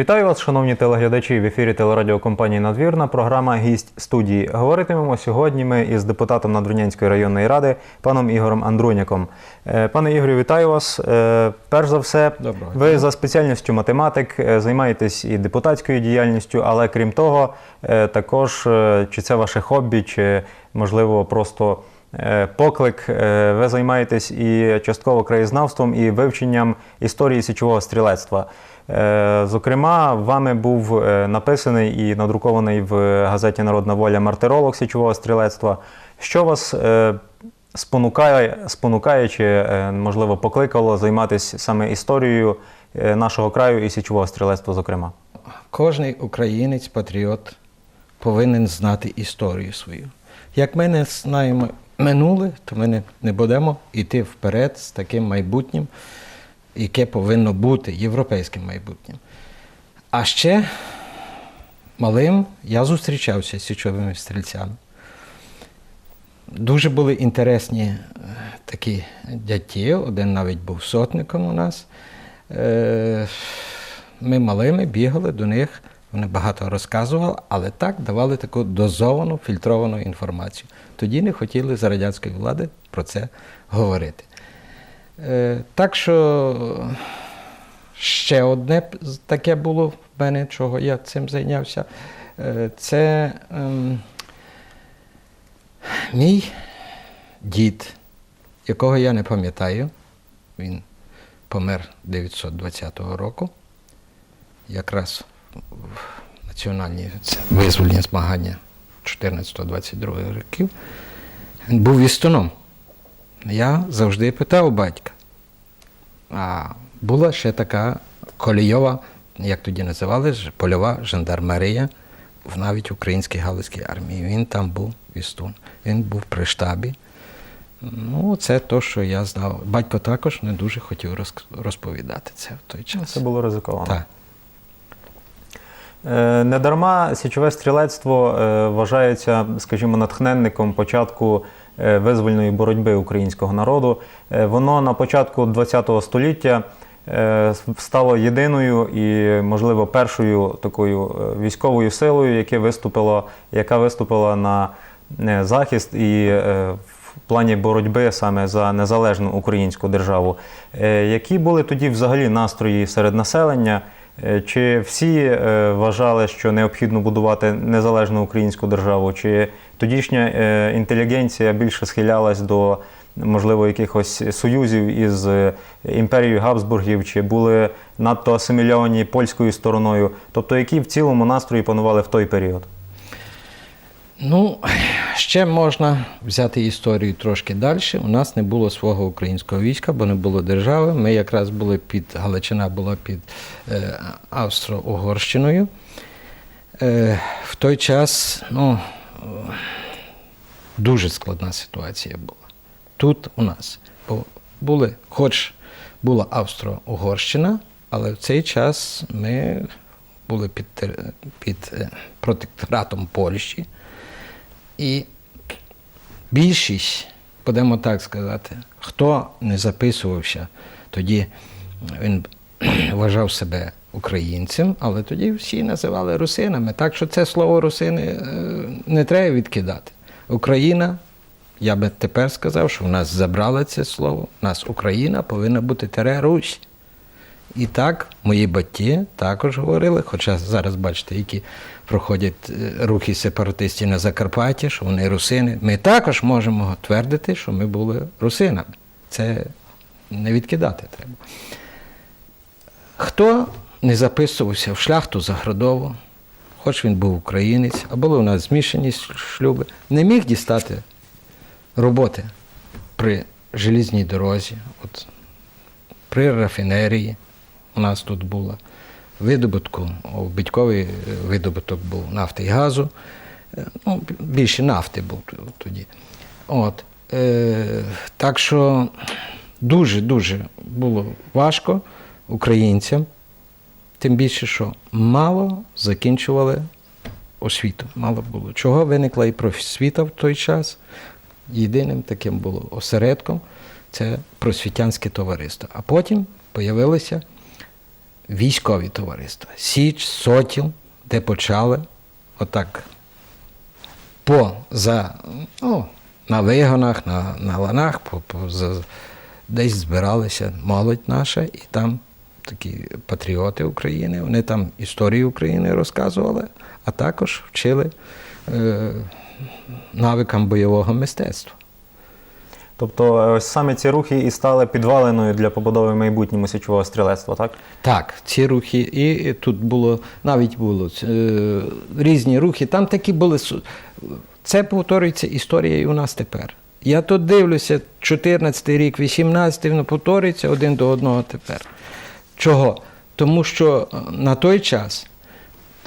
Вітаю вас, шановні телеглядачі. В ефірі телерадіокомпанії Надвірна. Програма Гість студії. Говоритимемо сьогодні ми із депутатом Надвірнянської районної ради паном Ігорем Андруняком. Е, Пане Ігорю, вітаю вас. Е, Перш за все, Доброго ви за спеціальністю математик е, займаєтесь і депутатською діяльністю, але крім того, також чи це ваше хобі, чи можливо просто поклик. Ви займаєтесь і частково краєзнавством, і вивченням історії січового стрілецтва. Е, Зокрема, вами був е, написаний і надрукований в газеті Народна воля мартиролог січового стрілецтва. Що вас е, спонукає, спонукає чи, можливо, покликало займатися саме історією нашого краю і січового стрілецтва, зокрема? Кожний українець, патріот повинен знати історію свою. Як ми не знаємо минуле, то ми не будемо йти вперед з таким майбутнім, яке повинно бути європейським майбутнім. А ще малим я зустрічався з січовими стрільцями. Дуже були інтересні е, такі дядьки, один навіть був сотником у нас. Е, Ми малими бігали до них, вони багато розказували, але так давали таку дозовану, фільтровану інформацію. Тоді не хотіли за радянської влади про це говорити. Е, Так що ще одне таке було в мене, чого я цим зайнявся. Е, Це ем, мій дід, якого я не пам'ятаю, він помер 920 року, якраз в національні визвольні змагання 14-22 років. Він був вістуном. Я завжди питав батька. А була ще така колійова, як тоді називали, польова жандармерія в навіть українській галицькій армії. Він там був вістун. Він був при штабі. Ну, це те, що я знав. Батько також не дуже хотів розповідати це в той час. Це було ризиковано. Так. Е, Недарма січове стрілецтво е, вважається, скажімо, натхненником початку визвольної боротьби українського народу. Е, Воно на початку ХХ століття е, стало єдиною і, можливо, першою такою е, військовою силою, яке виступило, яка виступила на е, захист і е, в плані боротьби саме за незалежну українську державу. Е, Які були тоді взагалі настрої серед населення? Е, Чи всі е, вважали, що необхідно будувати незалежну українську державу? Чи тодішня е, інтелігенція більше схилялась до можливо якихось союзів із е, імперією Габсбургів, чи були надто асимільовані польською стороною? Тобто, які в цілому настрої панували в той період? Ну, ще можна взяти історію трошки далі. У нас не було свого українського війська, бо не було держави. Ми якраз були під Галичина була під е, Австро-Угорщиною. Е, в той час ну, дуже складна ситуація була. Тут у нас. Були, хоч була Австро-Угорщина, але в цей час ми були під, під е, протекторатом Польщі. І більшість, будемо так сказати, хто не записувався, тоді він вважав себе українцем, але тоді всі називали русинами. Так що це слово русини е, не треба відкидати. Україна, я би тепер сказав, що в нас забрали це слово. У нас Україна повинна бути тере Русь. І так мої батьки також говорили, хоча зараз бачите, які проходять е, рухи сепаратистів на Закарпатті, що вони русини. Ми також можемо твердити, що ми були русинами. Це не відкидати треба. Хто не записувався в шляхту Заградову, хоч він був українець, а були у нас змішані шлюби, не міг дістати роботи при желізній дорозі, от, при рафінерії у нас тут було. Видобутку, о, батьковий е, видобуток був нафти і газу. Е, Ну, більше нафти був тоді. От. Е, так що дуже-дуже було важко українцям, тим більше, що мало закінчували освіту. Мало було. Чого виникла і просвіта в той час? Єдиним таким було осередком це просвітянське товариство. А потім появилися військові товариства. Січ, Сотіл, де почали отак по за, ну, на вигонах, на, на ланах, по, по, за, десь збиралися молодь наша, і там такі патріоти України, вони там історію України розказували, а також вчили е, навикам бойового мистецтва. Тобто е, ось саме ці рухи і стали підваленою для побудови майбутнього січового стрілецтва, так? Так, ці рухи, і тут було, навіть було е, різні рухи. Там такі були. Це повторюється історія і у нас тепер. Я тут дивлюся, 14 рік, 18 воно повторюється один до одного тепер. Чого? Тому що е, на той час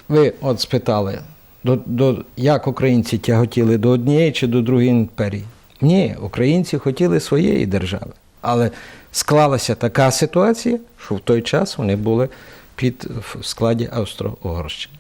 ви от спитали, до, до, як українці тяготіли до однієї чи до другої імперії? Ні, українці хотіли своєї держави. Але склалася така ситуація, що в той час вони були під в складі Австро-Угорщини.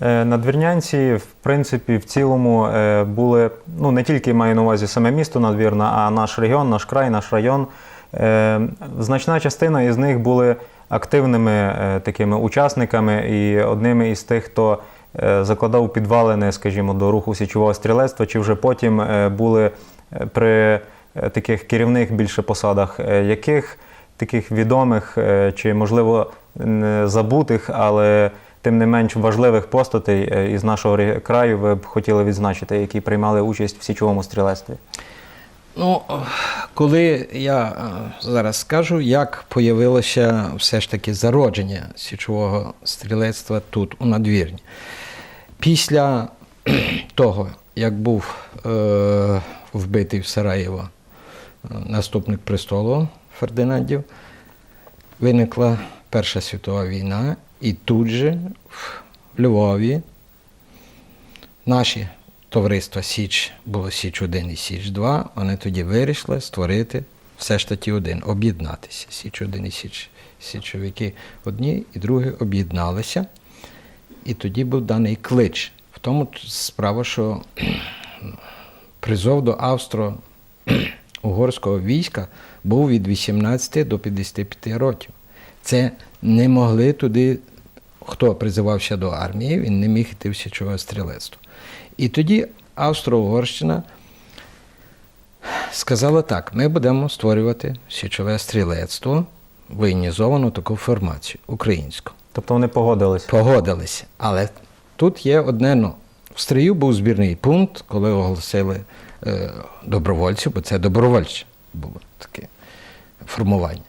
Е, Надвірнянці, в принципі, в цілому е, були, ну не тільки маю на увазі саме місто Надвірна, а наш регіон, наш край, наш район. Е, Значна частина із них були активними е, такими учасниками і одними із тих, хто е, закладав підвалини, скажімо, до руху січового стрілецтва, чи вже потім були при таких керівних більше посадах, яких таких відомих чи, можливо, забутих, але тим не менш важливих постатей із нашого краю ви б хотіли відзначити, які приймали участь в січовому стрілецтві? Ну, коли я е, зараз скажу, як появилося все ж таки зародження січового стрілецтва тут, у надвірні. Після того, як був е, вбитий в Сараєво е, наступник престолу Фердинандів, виникла Перша світова війна, і тут же в Львові наші товариства Січ було Січ 1 і Січ 2, вони тоді вирішили створити все ж таки один, об'єднатися. Січ 1 і Січ, Січовики одні і другі об'єдналися. І тоді був даний клич. В тому справа, що призов до австро-угорського війська був від 18 до 55 років. Це не могли туди, хто призивався до армії, він не міг йти в січове стрілецтво. І тоді Австро-Угорщина сказала так: ми будемо створювати січове стрілецтво, воєнізовану таку формацію українську. Тобто вони погодились. Погодилися. Але тут є одне но. В стрію був збірний пункт, коли оголосили е, добровольців, бо це добровольче було таке формування.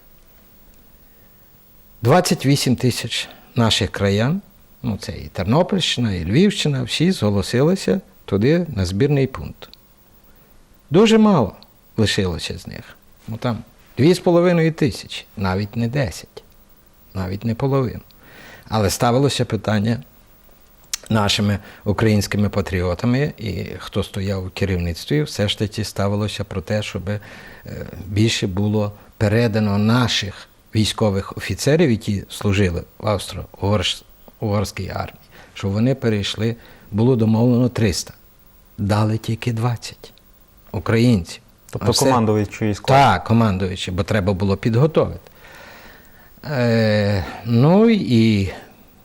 28 тисяч наших краян, ну це і Тернопільщина, і Львівщина, всі зголосилися туди на збірний пункт. Дуже мало лишилося з них. Ну там 2,5 тисячі, навіть не 10, навіть не половину. Але ставилося питання нашими українськими патріотами, і хто стояв у керівництві, все ж таки ставилося про те, щоб е, більше було передано наших військових офіцерів, які служили в Австро-Угорській армії, щоб вони перейшли, було домовлено 300. Дали тільки 20 українців. Тобто все- командуючий склад. так, командуючи, бо треба було підготовити. Е, ну і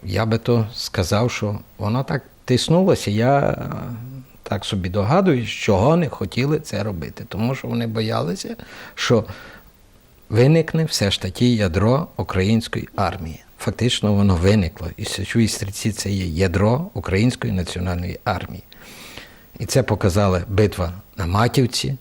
я би то сказав, що воно так тиснулося. Я так собі догадуюсь, чого не хотіли це робити. Тому що вони боялися, що виникне все ж таки ядро української армії. Фактично воно виникло. І січові стрільці це є ядро української національної армії. І це показала битва на Матівці,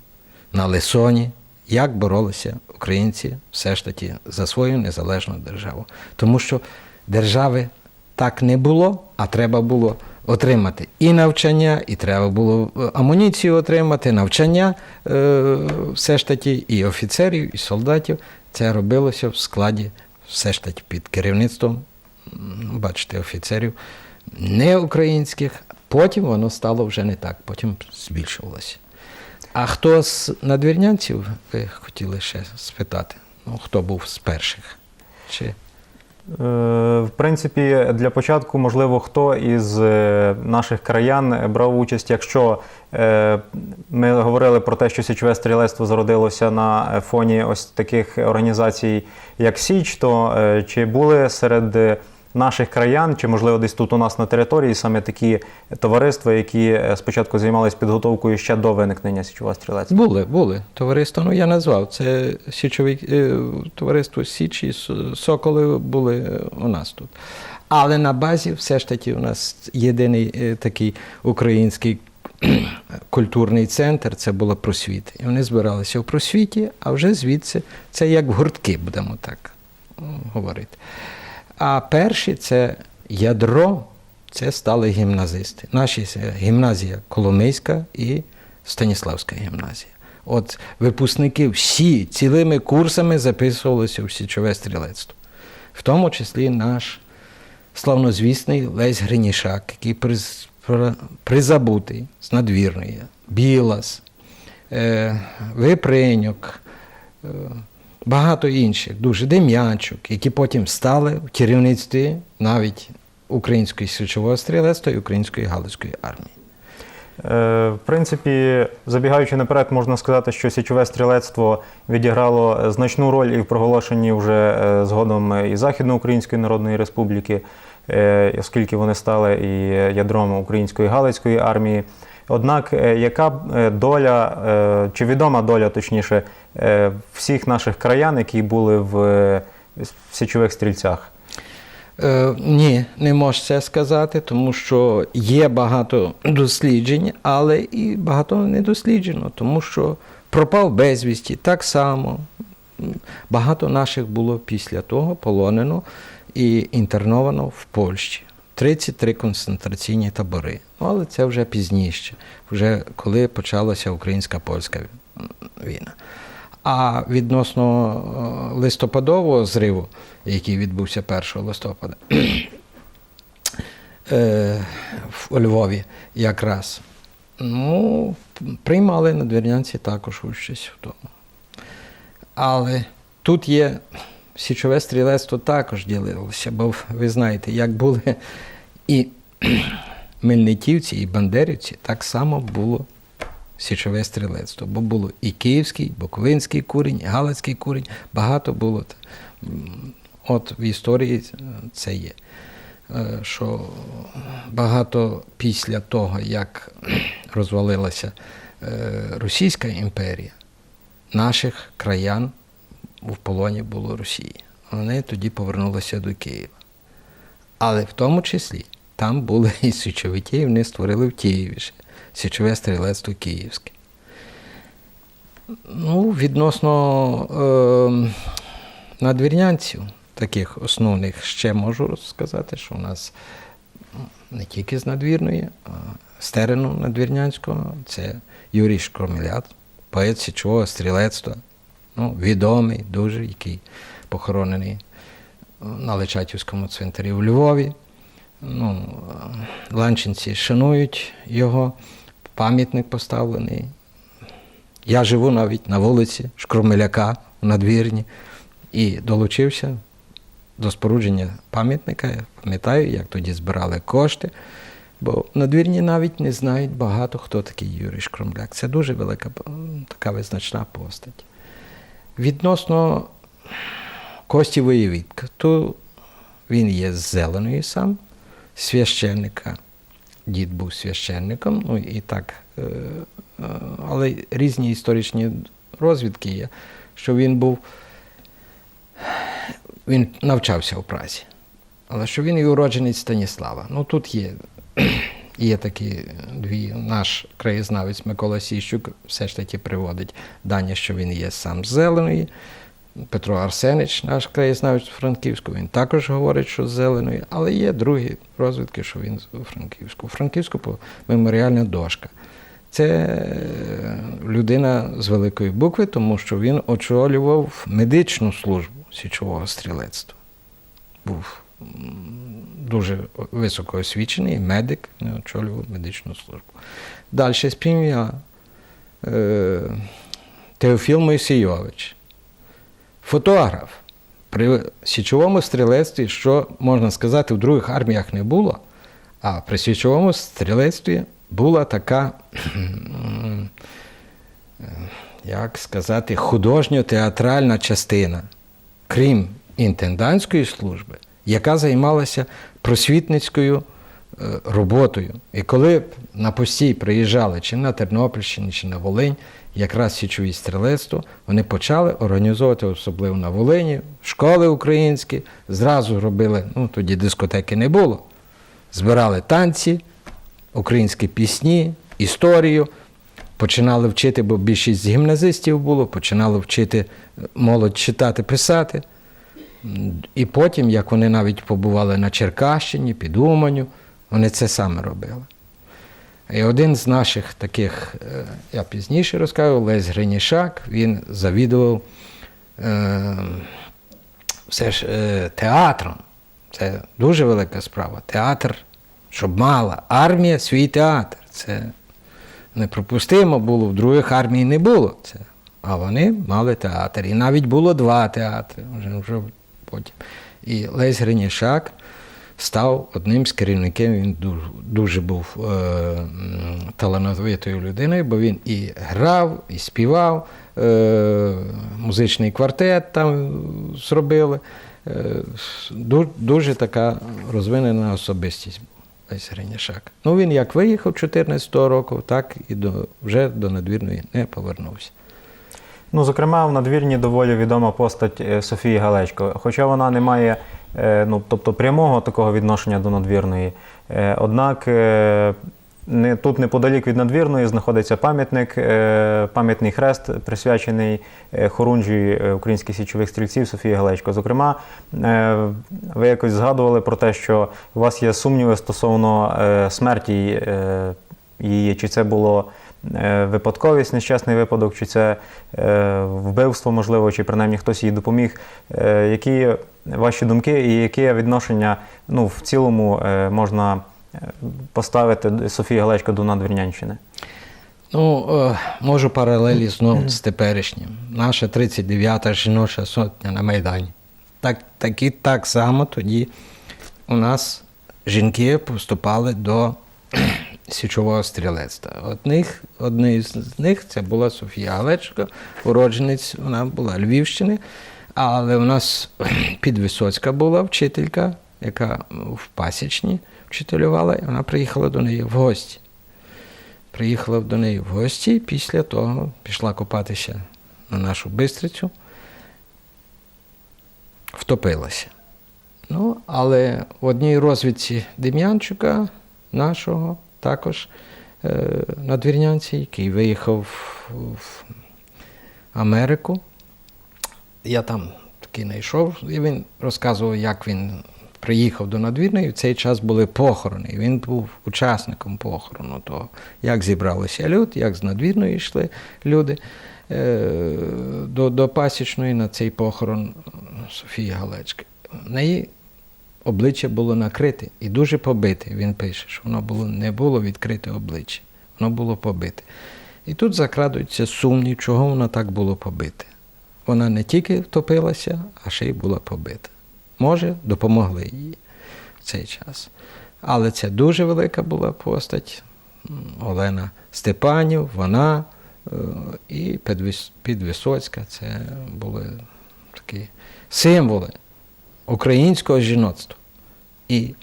на Лисоні, як боролися українці все ж таки за свою незалежну державу. Тому що держави так не було, а треба було отримати і навчання, і треба було е, амуніцію отримати, навчання е, все ж таки і офіцерів, і солдатів. Це робилося в складі все ж таки під керівництвом, бачите, офіцерів не українських. Потім воно стало вже не так, потім збільшувалося. А хто з надвірнянців, ви хотіли ще спитати? Ну, хто був з перших? Чи... Е, В принципі, для початку, можливо, хто із е, наших краян брав участь, якщо е, ми говорили про те, що січове стрілецтво зародилося на фоні ось таких організацій, як Січ, то чи були серед наших краян, чи можливо десь тут у нас на території саме такі товариства, які е, спочатку займалися підготовкою ще до виникнення січового стрілецтва? Були, були. Товариство, ну я назвав. Це січові, е, товариство Січі, Соколи були е, у нас тут. Але на базі все ж таки у нас єдиний такий український культурний центр це була просвіта. І вони збиралися в просвіті, а вже звідси це як гуртки, будемо так говорити. А перші це ядро, це стали гімназисти. Наші гімназія Коломийська і Станіславська гімназія. От випускники всі цілими курсами записувалися в січове стрілецтво. В тому числі наш славнозвісний Лесь Гринішак, який приз, призабутий з надвірної, Білас, е, Виприньок, е, багато інших, дуже Дем'янчук, які потім стали в керівництві навіть української січового стрілецтва і української галицької армії. Е, В принципі, забігаючи наперед, можна сказати, що січове стрілецтво відіграло значну роль і в проголошенні вже е, згодом і Західноукраїнської Народної Республіки, е, оскільки вони стали і ядром української Галицької армії. Однак, е, яка е, доля, е, чи відома доля, точніше, всіх наших краян, які були в січових стрільцях? Е, ні, не можу це сказати, тому що є багато досліджень, але і багато не досліджено, тому що пропав безвісті так само. Багато наших було після того полонено і інтерновано в Польщі. 33 концентраційні табори. Ну, але це вже пізніше, вже коли почалася українська польська війна. А відносно е, листопадового зриву, який відбувся 1 листопада е, в Львові якраз, ну, приймали надвірнянці також участь в тому. Але тут є січове стрілецтво також ділилося, бо ви знаєте, як були і мельнитівці, і бандерівці, так само було січове стрілецтво. Бо було і київський, буковинський курінь, і галицький курінь, багато було. От в історії це є. Е, Що багато після того, як розвалилася е, Російська імперія, наших краян в полоні було Росії. Вони тоді повернулися до Києва. Але в тому числі там були і січовики, і вони створили в Києві ще січове стрілецтво київське. Ну, відносно е, надвірнянців, таких основних, ще можу сказати, що у нас не тільки з надвірної, а з терену надвірнянського, це Юрій Шкромелят, поет січового стрілецтва, ну, відомий, дуже, який похоронений на Личатівському цвинтарі в Львові. Ну, ланчинці шанують його, пам'ятник поставлений. Я живу навіть на вулиці Шкромеляка в надвірні і долучився до спорудження пам'ятника. Я пам'ятаю, як тоді збирали кошти. Бо надвірні навіть не знають багато, хто такий Юрій Шкромляк. Це дуже велика така визначна постать. Відносно Кості Воєвідка, то він є з Зеленої сам, священника. Дід був священником, ну і так. е, е, Але різні історичні розвідки є, що він був. Він навчався у Празі. Але що він і уродженець Станіслава. Ну тут є, є такі дві. Наш краєзнавець Микола Сіщук все ж таки приводить дані, що він є сам Зеленої. Петро Арсенич, наш краєзнавець Франківську, він також говорить, що з зеленої, але є другі розвідки, що він з Франківську. Франківську меморіальна дошка. Це е, людина з великої букви, тому що він очолював медичну службу січового стрілецтва. Був дуже високо освічений медик, він очолював медичну службу. Далі спів'я е, Теофіл Мойсійович фотограф, При січовому стрілецтві, що можна сказати, в других арміях не було, а при січовому стрілецтві була така, як сказати, художньо-театральна частина, крім інтендантської служби, яка займалася просвітницькою е, роботою. І коли на постій приїжджали чи на Тернопільщині, чи на Волинь, якраз січові стрілецтво, вони почали організовувати, особливо на Волині, школи українські, зразу робили, ну тоді дискотеки не було. Збирали танці, українські пісні, історію. Починали вчити, бо більшість гімназистів було, починали вчити молодь читати, писати. І потім, як вони навіть побували на Черкащині, під Уманю, вони це саме робили. І один з наших таких, е, я пізніше розкажу, Лесь Гринішак, він завідував е, все ж е, театром. Це дуже велика справа. Театр, щоб мала армія свій театр. Це неприпустимо було, в других армій не було це. А вони мали театр. І навіть було два театри. Потім. І Лесь Гринішак став одним з керівників. Він дуже, дуже був е, талановитою людиною, бо він і грав, і співав, е, музичний квартет там зробили. Е, ду- дуже така розвинена особистість. Лесь Гринішак. Ну він як виїхав 14 року, так і до, вже до надвірної не повернувся. Ну, зокрема, в надвірні доволі відома постать е, Софії Галечко. Хоча вона не має е, ну, тобто, прямого такого відношення до надвірної. Е, Однак не, тут неподалік від надвірної знаходиться пам'ятник, пам'ятний хрест, присвячений хорунжі українських січових стрільців Софії Галечко. Зокрема, ви якось згадували про те, що у вас є сумніви стосовно смерті її, чи це було випадковість, нещасний випадок, чи це е, вбивство, можливо, чи принаймні хтось їй допоміг. Е, Які ваші думки і яке відношення ну, в цілому е, можна е, поставити Софії Галечко до Надвірнянщини? Ну, е, можу паралелі знову з теперішнім. Наша 39-та жіноча сотня на Майдані. Так, так і так само тоді у нас жінки поступали до січового стрілецтва. Одних, одний з них це була Софія Галечко, уродженець, вона була Львівщини, але у нас підвисоцька була вчителька, яка в пасічні вчителювала, і вона приїхала до неї в гості приїхала до неї в гості, після того пішла купатися на нашу бистрицю, втопилася. Ну, але в одній розвідці Дем'янчука, нашого, також е, надвірнянці, який виїхав в, Америку. Я там такий знайшов, і він розказував, як він приїхав до надвірної. В цей час були похорони. І він був учасником похорону того, як зібралися люди, як з надвірної йшли люди е, до, до пасічної на цей похорон Софії Галечки. В неї обличчя було накрите і дуже побите. Він пише, що воно було, не було відкрите обличчя, воно було побите. І тут закрадується сумнів, чого воно так було побите. Вона не тільки втопилася, а ще й була побита. Може, допомогли їй в цей час. Але це дуже велика була постать. Олена Степанів, вона е, і Підвисоцька. Це були такі символи українського жіноцтва. І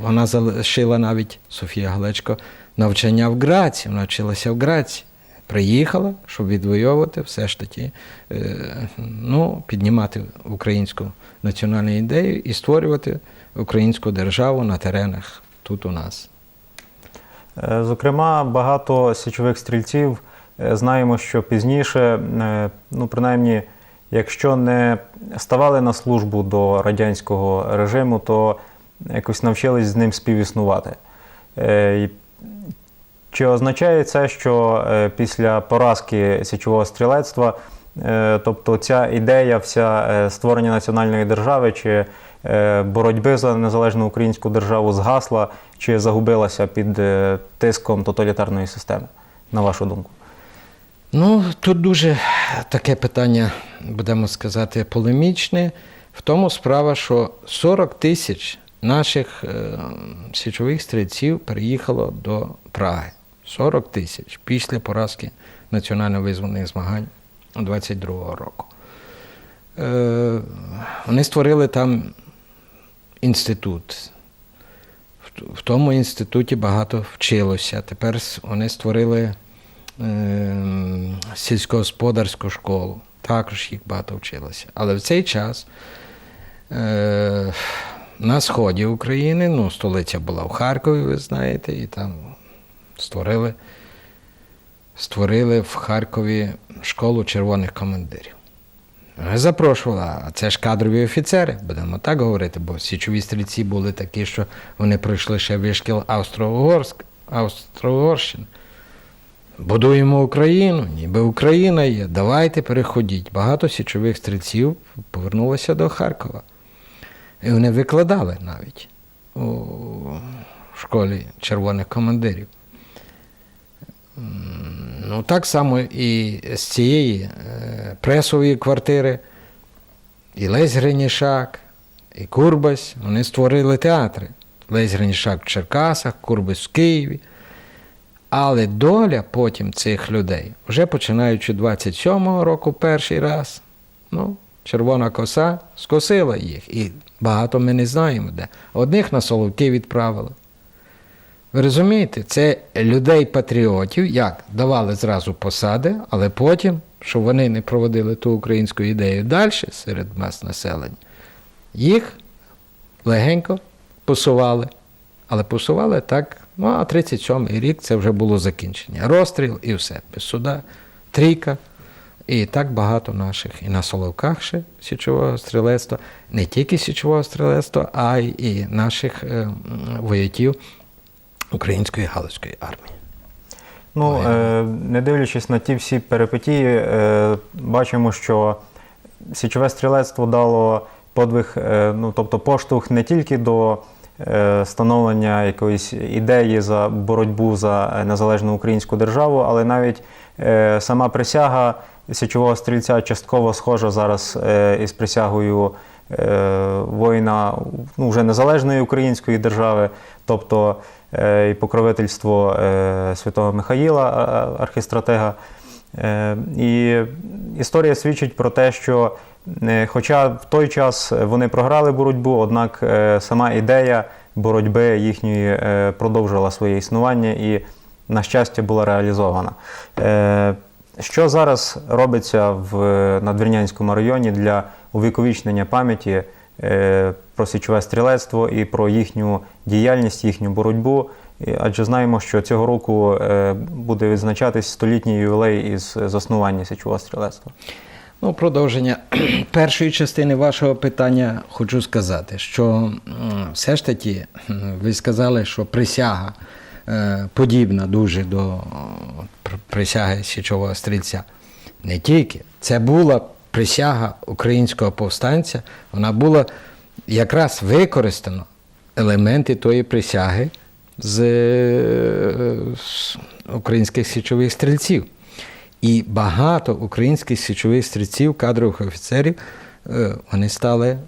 вона залишила навіть Софія Галечко навчання в Граці, вона вчилася в Граці. Приїхала, щоб відвоювати все ж таки, е, ну, піднімати українську національну ідею і створювати українську державу на теренах тут у нас. Е, Зокрема, багато січових стрільців е, знаємо, що пізніше, ну принаймні, якщо не ставали на службу до радянського режиму, то якось навчились з ним співіснувати. Е, Чи означає це, що е, після поразки січового стрілецтва, е, тобто ця ідея вся створення національної держави чи боротьби за незалежну українську державу згасла чи загубилася під тиском тоталітарної системи, на вашу думку? Ну, тут дуже таке питання будемо сказати, полемічне. В тому справа, що 40 тисяч наших е, січових стрільців переїхало до Праги. 40 тисяч після поразки національно-визвольних змагань 22-го року. Е, вони створили там інститут. В- тому інституті багато вчилося. Тепер вони створили е, сільськогосподарську школу. Також їх багато вчилося. Але в цей час е, на сході України, ну, столиця була в Харкові, ви знаєте, і там створили, створили в Харкові школу червоних командирів. Ми запрошували, а це ж кадрові офіцери, будемо так говорити, бо січові стрільці були такі, що вони пройшли ще вишкіл Австро-Угорщини. Будуємо Україну, ніби Україна є. Давайте переходіть. Багато січових стрільців повернулося до Харкова. І вони викладали навіть у школі червоних командирів. Ну, так само і з цієї е, пресової квартири, і Лесь Гринішак, і Курбась, вони створили театри. Лесь Гринішак в Черкасах, Курбась в Києві. Але доля потім цих людей, вже починаючи 27-го року, перший раз, ну, червона коса скосила їх. І багато ми не знаємо де. Одних на Соловки відправили. Ви розумієте, це людей-патріотів, як давали зразу посади, але потім, щоб вони не проводили ту українську ідею далі серед мас населення, їх легенько посували. Але посували так, ну а 37-й рік це вже було закінчення. Розстріл і все. Без суда, трійка. І так багато наших і на Соловках ще січового стрілецтва, не тільки січового стрілецтва, а й і наших е, вояків Української Галицької армії. Ну, е, не дивлячись на ті всі перипетії, е, бачимо, що січове стрілецтво дало подвиг, е, ну, тобто поштовх не тільки до становлення якоїсь ідеї за боротьбу за незалежну українську державу, але навіть е, сама присяга січового стрільця частково схожа зараз е, із присягою е, воїна ну, вже незалежної української держави, тобто е, і покровительство е, святого Михаїла, архістратега. Е, І історія свідчить про те, що е, хоча в той час вони програли боротьбу, однак е, сама ідея боротьби їхньої продовжила своє існування і, на щастя, була реалізована. Що зараз робиться в Надвірнянському районі для увіковічнення пам'яті про січове стрілецтво і про їхню діяльність, їхню боротьбу? Адже знаємо, що цього року е, буде відзначатись столітній ювілей із заснування січового стрілецтва. Ну, продовження першої частини вашого питання хочу сказати, що все ж таки ви сказали, що присяга е, подібна дуже до присяги січового стрільця. Не тільки. Це була присяга українського повстанця, вона була якраз використано елементи тої присяги з, е, українських січових стрільців. І багато українських січових стрільців, кадрових офіцерів, е, вони стали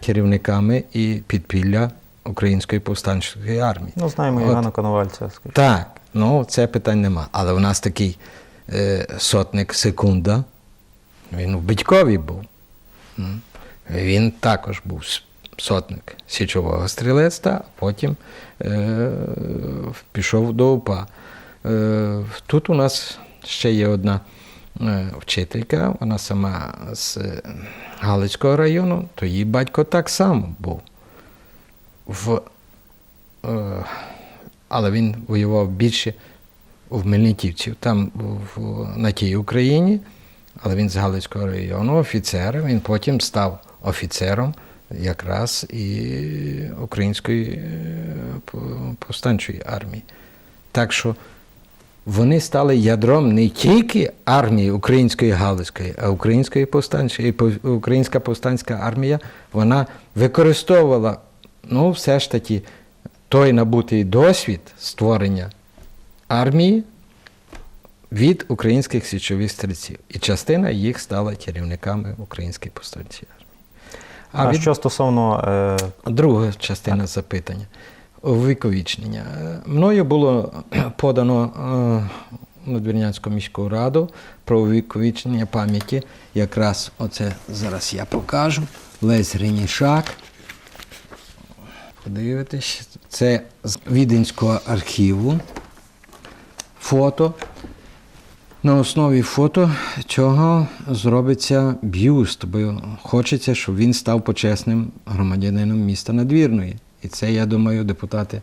керівниками і підпілля Української повстанчої армії. Ну, знаємо От. Івана Коновальця. скажімо. Так, ну це питань нема. Але у нас такий е, сотник секунда, він в Битькові був. Він також був сотник січового стрілецтва, а потім е, пішов до УПА. Е, тут у нас ще є одна е, вчителька, вона сама з е, Галицького району, то її батько так само був. В, е, але він воював більше в Мельниківців, там в, на тій Україні, але він з Галицького району, офіцер. Він потім став офіцером якраз і української е, повстанчої армії. Так що вони стали ядром не тільки армії української Галицької, а української повстанчої, українська повстанська армія вона використовувала ну, все ж таки той набутий досвід створення армії від українських січових стрільців. І частина їх стала керівниками української повстанської армії. А, від- що стосовно е, Друга частина запитання. Увіковічнення. Е, Мною було подано е, Надвірнянську міську раду про увіковічнення пам'яті. Якраз оце зараз я покажу. Лесь Гринішак. Подивитесь, це з Віденського архіву. Фото. На основі фото цього зробиться б'юст, бо хочеться, щоб він став почесним громадянином міста Надвірної. І це, я думаю, депутати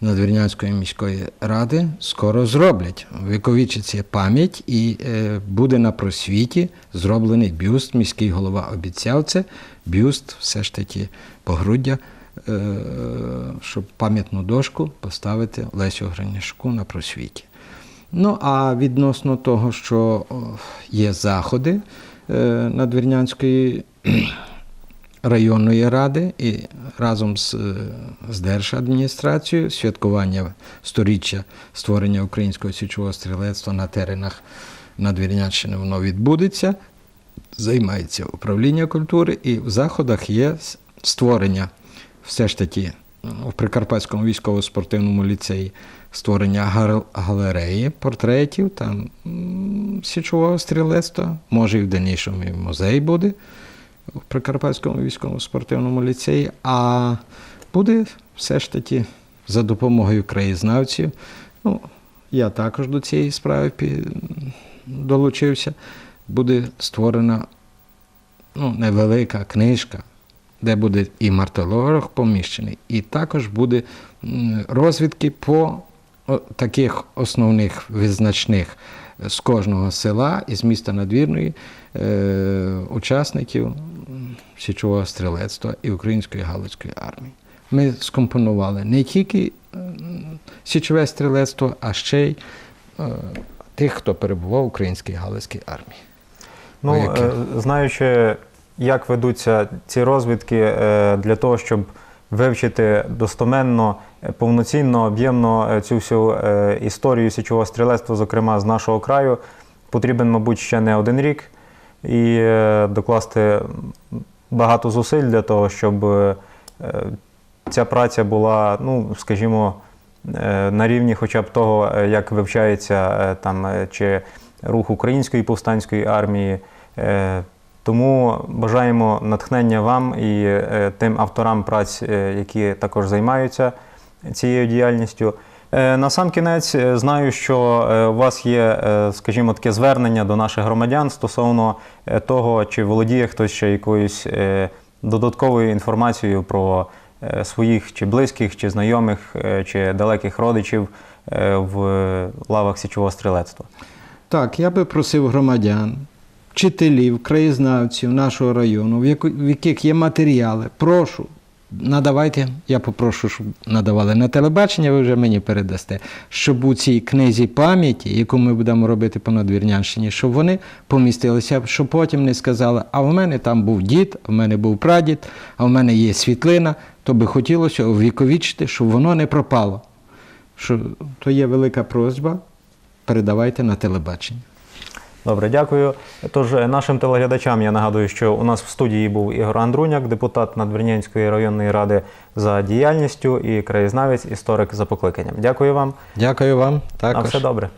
Надвірнянської міської ради скоро зроблять. Віковічиться пам'ять і е, буде на просвіті зроблений бюст. Міський голова обіцяв це. Бюст все ж таки погруддя, е, щоб пам'ятну дошку поставити Лесю Граняшку на просвіті. Ну, а відносно того, що є заходи е, Надвірнянської районної ради і разом з, е, з Держадміністрацією святкування сторіччя створення українського січового стрілецтва на теренах Надвірнянщини воно відбудеться. Займається управління культури, і в заходах є створення все ж таки в Прикарпатському військово-спортивному ліцеї створення галереї портретів там січового стрілецтва. Може, і в дальнішому і музей буде в Прикарпатському військово-спортивному ліцеї, а буде все ж таки за допомогою краєзнавців. Ну, я також до цієї справи долучився. Буде створена ну, невелика книжка, де буде і мартелорог поміщений, і також буде розвідки по таких основних визначних е, з кожного села із міста Надвірної е, учасників січового стрілецтва і Української Галицької армії. Ми скомпонували не тільки січове стрілецтво, а ще й е, тих, хто перебував в Українській Галицькій армії. Ну, Вояки. е, знаючи, як ведуться ці розвідки е, для того, щоб вивчити достоменно, е, повноцінно, об'ємно е, цю всю е, історію січового стрілецтва, зокрема з нашого краю, потрібен, мабуть, ще не один рік і докласти багато зусиль для того, щоб ця праця була, ну, скажімо, на рівні хоча б того, як вивчається там чи рух української повстанської армії. Тому бажаємо натхнення вам і е, тим авторам праць, е, які також займаються цією діяльністю. Е, На сам кінець знаю, що у вас є, скажімо, таке звернення до наших громадян стосовно того, чи володіє хтось ще якоюсь додатковою інформацією про своїх чи близьких, чи знайомих, чи далеких родичів в лавах січового стрілецтва. Так, я би просив громадян, вчителів, краєзнавців нашого району, в, яких є матеріали, прошу. Надавайте, я попрошу, щоб надавали на телебачення, ви вже мені передасте, щоб у цій книзі пам'яті, яку ми будемо робити по Надвірнянщині, щоб вони помістилися, щоб потім не сказали, а в мене там був дід, а в мене був прадід, а в мене є світлина, то би хотілося увіковічити, щоб воно не пропало. Що, то є велика просьба, передавайте на телебачення. Добре, дякую. Тож е, нашим телеглядачам я нагадую, що у нас в студії був Ігор Андруняк, депутат Надвірнянської районної ради за діяльністю і краєзнавець, історик за покликанням. Дякую вам. Дякую вам. На все добре.